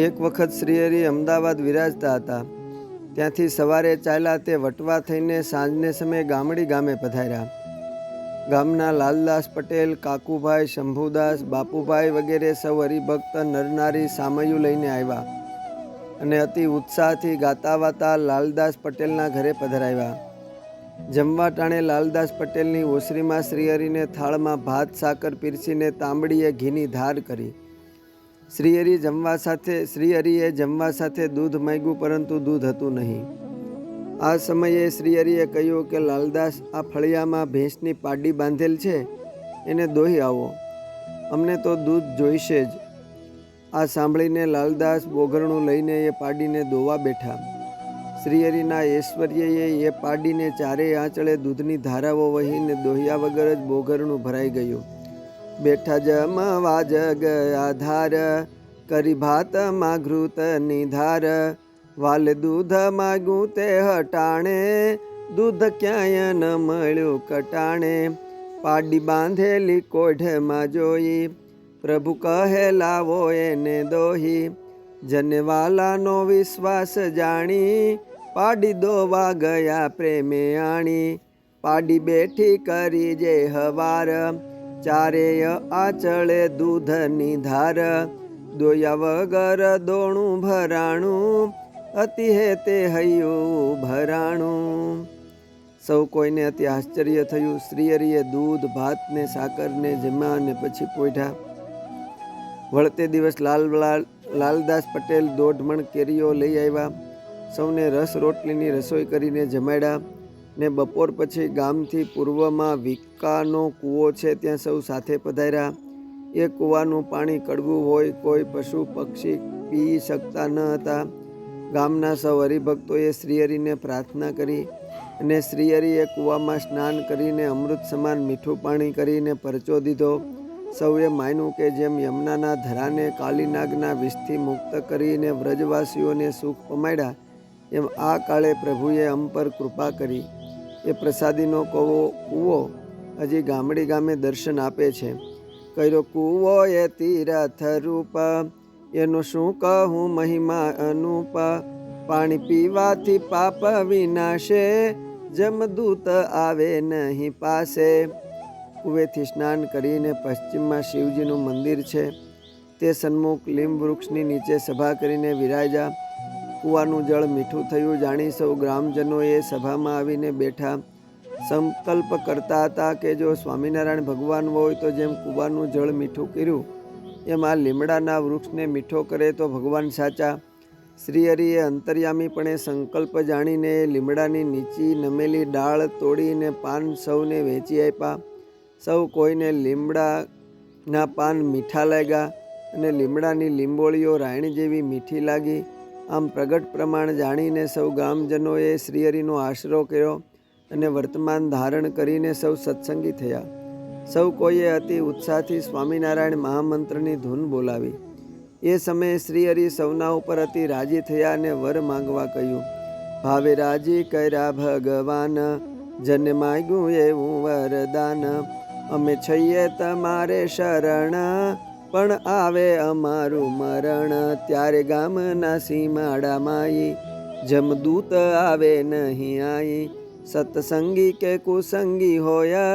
એક વખત શ્રીહરિ અમદાવાદ વિરાજતા હતા. ત્યાંથી સવારે ચાલ્યા તે વટવા થઈને સાંજને સમયે ગામડી ગામે પધાર્યા. ગામના લાલદાસ પટેલ, કાકુભાઈ શંભુદાસ, બાપુભાઈ વગેરે સૌ હરિભક્ત, નરનારી, સામયું લઈને આવ્યા અને અતિ ઉત્સાહથી ગાતા વાતા લાલદાસ પટેલના ઘરે પધરાવ્યા. જમવા ટાણે લાલદાસ પટેલની ઓસરીમાં શ્રીહરિને થાળમાં ભાત, સાકર પીરસીને તાંબડીએ ઘીની ધાર કરી. શ્રીહરિ જમવા સાથે, શ્રીહરિએ જમવા સાથે દૂધ માંગ્યું, પરંતુ દૂધ હતું નહીં. આ સમયે શ્રીહરિએ કહ્યું કે, લાલદાસ, આ ફળિયામાં ભેંસની પાડી બાંધેલ છે, એને દોહી આવો. અમને તો દૂધ જોઈશે જ. આ સાંભળીને લાલદાસ બોઘરણું લઈને એ પાડીને દોવા બેઠા. શ્રીહરિના ઐશ્વર્યએ એ પાડીને ચારે આંચળે દૂધની ધારાઓ વહીને દોહ્યા વગર જ બોઘરણું ભરાઈ ગયું. બેઠા જમવા જગ આધાર કરી ભાત ઘૃત નિધાર. વાલ દૂધ માગું તે હટાણે, દૂધ ક્યાંય ન મળ્યું કટાણે. પાડી બાંધેલી કોઢમાં જોઈ, પ્રભુ કહે લાવો એને દોહી. જનવાલાનો વિશ્વાસ જાણી, પાડી દોવા ગયા પ્રેમે આણી. પાડી બેઠી કરી જે હવાર ચારેય આચળે દૂધની ધાર દોયા વગર દોણું ભરાણું અતિ હે તે હૈયું ભરાણું. સૌ કોઈને અતિ આશ્ચર્ય થયું, શ્રીહરિએ દૂધ, ભાતને, સાકરને જમ્યા પછી પોઢ્યા વળતે દિવસ લાલ, લાલદાસ પટેલ દોઢ મણ કેરીઓ લઈ આવ્યા. સૌને રસ રોટલીની રસોઈ કરીને જમાડ્યા. ને બપોર પછી ગામથી પૂર્વમાં વિકાનો કૂવો છે ત્યાં સૌ સાથે પધાર્યા. એ કૂવાનું પાણી કડવું હોય કોઈ પશુ પક્ષી પી શકતા ન હતા. ગામના સૌ હરિભક્તોએ શ્રીહરિને પ્રાર્થના કરી અને શ્રીહરિએ કૂવામાં સ્નાન કરીને અમૃત સમાન મીઠું પાણી કરીને પરચો દીધો. સૌએ માન્યું કે જેમ યમુનાના ધરાને કાલીનાગના વિષથી મુક્ત કરીને વ્રજવાસીઓને સુખ પમાડ્યા, એમ આ કાળે પ્રભુએ અમ પર કૃપા કરી. એ પ્રસાદીનો કવો કૂવો હજી ગામડી ગામે દર્શન આપે છે. કર્યો કૂવો એ તીરથ રૂપ એનો શું કહું મહિમા અનુપ? પાણી પીવાથી પાપ વિનાશે જમદૂત આવે નહીં પાસે. કુવેથી સ્નાન કરીને પશ્ચિમમાં શિવજીનું મંદિર છે. તે સન્મુખ લીંબ વૃક્ષની નીચે સભા કરીને વિરાજ્યા. કૂવાનું જળ મીઠું થયું જાણી સૌ ગ્રામજનોએ સભામાં આવીને બેઠા. સંકલ્પ કરતા હતા કે જો સ્વામિનારાયણ ભગવાન હોય તો જેમ કૂવાનું જળ મીઠું કર્યું, એમ આ લીમડાના વૃક્ષને મીઠો કરે તો ભગવાન સાચા. શ્રીહરિએ અંતર્યામીપણે સંકલ્પ જાણીને લીમડાની નીચી નમેલી ડાળ તોડીને પાન સૌને વેચી આપ્યા. સૌ કોઈને લીમડાના પાન મીઠા લાગ્યા અને લીમડાની લીંબોળીઓ રાયણ જેવી મીઠી લાગી. આમ પ્રગટ પ્રમાણ જાણીને સૌ ગામજનોએ શ્રીહરિનો આશરો કર્યો અને વર્તમાન ધારણ કરીને સૌ સત્સંગી થયા. સૌ કોઈએ અતિ ઉત્સાહથી સ્વામિનારાયણ મહામંત્રની ધૂન બોલાવી. એ સમયે શ્રીહરિ સૌના ઉપર અતિ રાજી થયા અને વર માંગવા કહ્યું, ભાવે રાજી કર્યા ભગવાન, જન માગ્યું એવું વરદાન. અમે છઈએ તમારે શરણ. પણ આવે અમારું મરણ ત્યારે ગામના સીમાડા માઈ જમદૂત આવે નહીં આઈ, સત્સંગી કે કુસંગી હોય,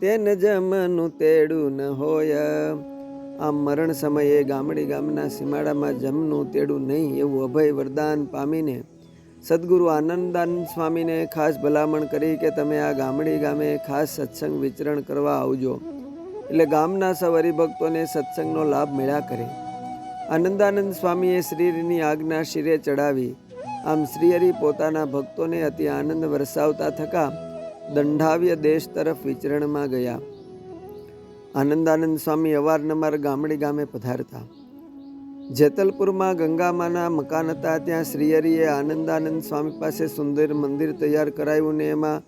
તેને જમનું તેડું ન હોય. આમ મરણ સમયે ગામડી ગામના સીમાડામાં જમનું તેડું નહીં એવું અભય વરદાન પામીને સદગુરુ આનંદાન સ્વામીને ખાસ ભલામણ કરી કે તમે આ ગામડી ગામે ખાસ સત્સંગ વિચરણ કરવા આવજો. એટલે ગામના સૌ હરિભક્તોને સત્સંગનો લાભ મળ્યા કરે. આનંદાનંદ સ્વામીએ શ્રીની આજ્ઞા શિરે ચડાવી આમ શ્રીહરિ પોતાના ભક્તોને અતિ આનંદ વરસાવતા થકા દંડાવ્ય દેશ તરફ વિચરણમાં ગયા. આનંદાનંદ સ્વામી અવારનવાર ગામડી ગામે પધારતા. જેતલપુરમાં ગંગામાના મકાન હતા, ત્યાં શ્રીહરિએ આનંદાનંદ સ્વામી પાસે સુંદર મંદિર તૈયાર કરાવ્યું ને એમાં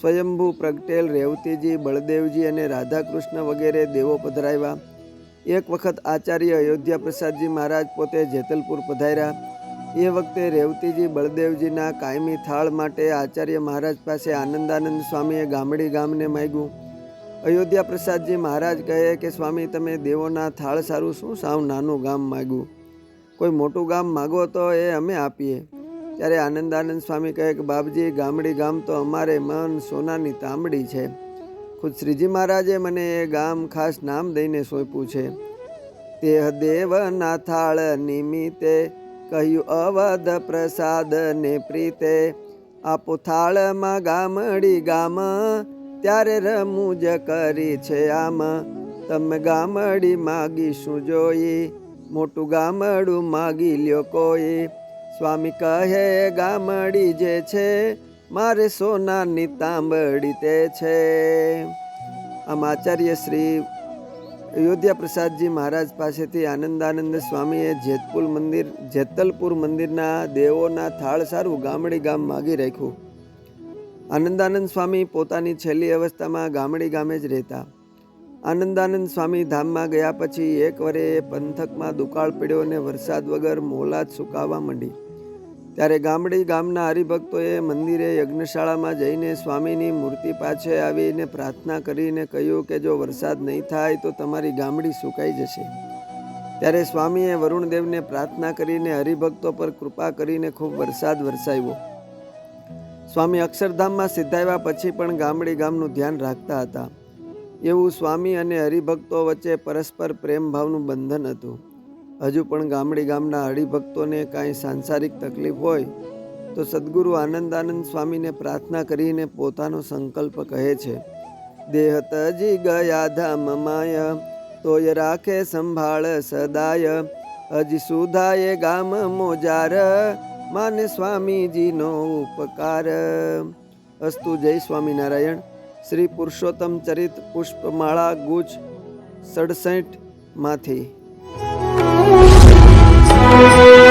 સ્વયંભૂ પ્રગટેલ, રેવતીજી, બળદેવજી અને રાધાકૃષ્ણ વગેરે દેવો પધરાવ્યા. એક વખત આચાર્ય અયોધ્યા પ્રસાદજી મહારાજ પોતે જેતલપુર પધાર્યા. એ વખતે રેવતીજી, બળદેવજીના કાયમી થાળ માટે આચાર્ય મહારાજ પાસે આનંદાનંદ સ્વામીએ ગામડી ગામને માગ્યું. અયોધ્યા પ્રસાદજી મહારાજ કહે કે, સ્વામી, તમે દેવોના થાળ સારું શું સાવ નાનું ગામ માગ્યું? કોઈ મોટું ગામ માગો તો એ અમે આપીએ. ત્યારે આનંદાનંદ સ્વામી કહે કે, બાપજી, ગામડી ગામ તો અમારે મન સોનાની તાંબડી છે. ખુદ શ્રીજી મહારાજે મને એ ગામ ખાસ નામ દઈને સોંપ્યું છે. તે દેવ નાથાળ નિમિત્તે કહ્યું, અવધ પ્રસાદ ને પ્રીતે આપો થાળમાં ગામડી ગામ. ત્યારે રમૂજ કરી છે આમ. તમે ગામડી માગીશું જોઈ, મોટું ગામડું માગી લ્યો કોઈ. સ્વામી કહે, ગામડી જે છે, મારે સોનાની તાંબડી તે છે. આમ આચાર્ય શ્રી અયોધ્યા પ્રસાદજી મહારાજ પાસેથી આનંદાનંદ સ્વામીએ જેતપુર મંદિર, જેતલપુર મંદિરના દેવોના થાળ સારું ગામડી ગામ માગી રાખ્યું. આનંદાનંદ સ્વામી પોતાની છેલ્લી અવસ્થામાં ગામડી ગામે જ રહેતા. આનંદાનંદ સ્વામી ધામમાં ગયા પછી એક વરે પંથકમાં દુકાળ પડ્યો અને વરસાદ વગર મોલાદ સુકાવા માંડી. ત્યારે ગામડી ગામના હરિભક્તોએ મંદિરે યજ્ઞશાળામાં જઈને સ્વામીની મૂર્તિ પાછે આવીને પ્રાર્થના કરીને કહ્યું કે જો વરસાદ નહીં થાય તો તમારી ગામડી સુકાઈ જશે. ત્યારે સ્વામીએ વરુણદેવને પ્રાર્થના કરીને હરિભક્તો પર કૃપા કરીને ખૂબ વરસાદ વરસાવ્યો. સ્વામી અક્ષરધામમાં સિદ્ધાવ્યા પછી પણ ગામડી ગામનું ધ્યાન રાખતા હતા. એવું સ્વામી અને હરિભક્તો વચ્ચે પરસ્પર પ્રેમભાવનું બંધન હતું. હજુ પણ ગામડી ગામના હરિભક્તોને કાંઈ સાંસારિક તકલીફ હોય, તો સદગુરુ આનંદાનંદ સ્વામીને પ્રાર્થના કરીને પોતાનો સંકલ્પ કહે છે. દેહ તજી ગયા ધામ માય, તોય રાખે સંભાળ સદાય, હજી સુધાય ગામ મોજાર, માને સ્વામીજીનો ઉપકાર. અસ્તુ જય સ્વામિનારાયણ. Shri Purushottam Charit પુષ્પમાળા ગુજ સડસઠમાંથી Thank you.